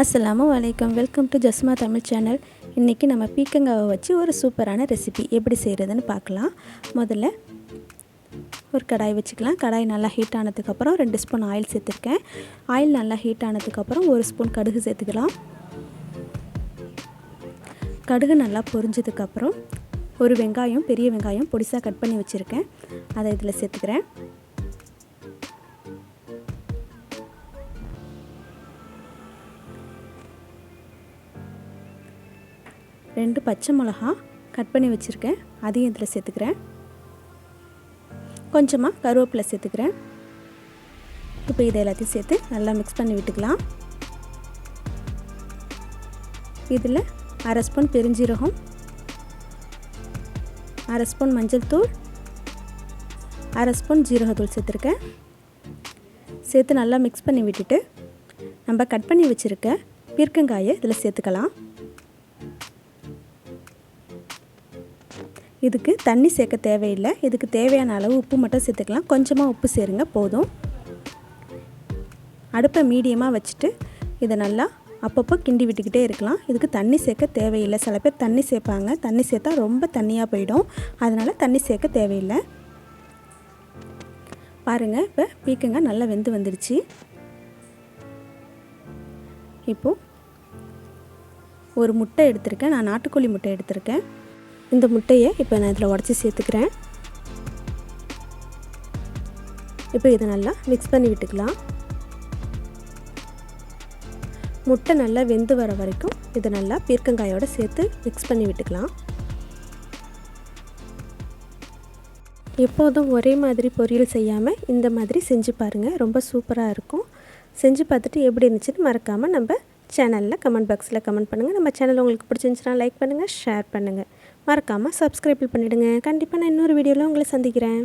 அஸ்ஸலாமு வலைக்கம் welcome to Jasma Tamil channel இன்றைக்கி நம்ம பீக்கங்காவை வச்சு ஒரு சூப்பரான ரெசிபி எப்படி செய்கிறதுன்னு பார்க்கலாம். முதல்ல ஒரு கடாய் வச்சுக்கலாம். கடாய் நல்லா ஹீட் ஆனதுக்கப்புறம் ரெண்டு ஸ்பூன் ஆயில் சேர்த்துருக்கேன். ஆயில் நல்லா ஹீட் ஆனதுக்கப்புறம் ஒரு ஸ்பூன் கடுகு சேர்த்துக்கலாம். கடுகு நல்லா பொரிஞ்சதுக்கப்புறம் ஒரு வெங்காயம் பெரிய வெங்காயம் பொடிசாக கட் பண்ணி வச்சுருக்கேன். அதை இதில் சேர்த்துக்கிறேன். ரெண்டு பச்சை மிளகா கட் பண்ணி வச்சுருக்கேன். அதையும் இதில் சேர்த்துக்கிறேன். கொஞ்சமாக கருவேப்பிலை சேர்த்துக்கிறேன். இப்போ இதை எல்லாத்தையும் சேர்த்து நல்லா மிக்ஸ் பண்ணி விட்டுக்கலாம். இதில் அரை ஸ்பூன் பெருஞ்சீரகம் அரை ஸ்பூன் மஞ்சள் தூள் அரை ஸ்பூன் ஜீரகத்தூள் சேர்த்துருக்கேன். சேர்த்து நல்லா மிக்ஸ் பண்ணி விட்டுட்டு நம்ம கட் பண்ணி வச்சுருக்க பீர்க்கங்காயை இதில் சேர்த்துக்கலாம். இதுக்கு தண்ணி சேர்க்க தேவையில்லை. இதுக்கு தேவையான அளவு உப்பு மட்டும் சேர்த்துக்கலாம். கொஞ்சமாக உப்பு சேருங்க போதும். அடுப்பை மீடியமாக வச்சுட்டு இதை நல்லா அப்பப்போ கிண்டி விட்டுக்கிட்டே இருக்கலாம். இதுக்கு தண்ணி சேர்க்க தேவையில்லை. சில பேர் தண்ணி சேர்ப்பாங்க. தண்ணி சேர்த்தா ரொம்ப தண்ணியாக போயிடும். அதனால் தண்ணி சேர்க்க தேவையில்லை. பாருங்கள் இப்போ பீக்கங்க நல்லா வெந்து வந்துடுச்சு இப்போது ஒரு முட்டை எடுத்திருக்கேன். நான் நாட்டுக்கோழி முட்டை எடுத்திருக்கேன். இந்த முட்டையை இப்போ நான் இதில் உடச்சி சேர்த்துக்கிறேன். இப்போ இதை நல்லா மிக்ஸ் பண்ணி விட்டுக்கலாம். முட்டை நல்லா வெந்து வர வரைக்கும் இதை நல்லா பீர்க்கங்காயோடு சேர்த்து மிக்ஸ் பண்ணி விட்டுக்கலாம். எப்போதும் ஒரே மாதிரி பொரியல் செய்யாமல் இந்த மாதிரி செஞ்சு பாருங்கள் ரொம்ப சூப்பராக இருக்கும். செஞ்சு பார்த்துட்டு எப்படி இருந்துச்சுன்னு மறக்காமல் நம்ம சேனலில் கமெண்ட் பாக்ஸில் கமெண்ட் பண்ணுங்கள் நம்ம சேனல் உங்களுக்கு பிடிச்சிருந்துச்சுன்னா லைக் பண்ணுங்கள் ஷேர் பண்ணுங்கள் மறக்காமல் சப்ஸ்கிரைப் பண்ணிவிடுங்க கண்டிப்பாக நான் இன்னொரு வீடியோவில் உங்களை சந்திக்கிறேன்.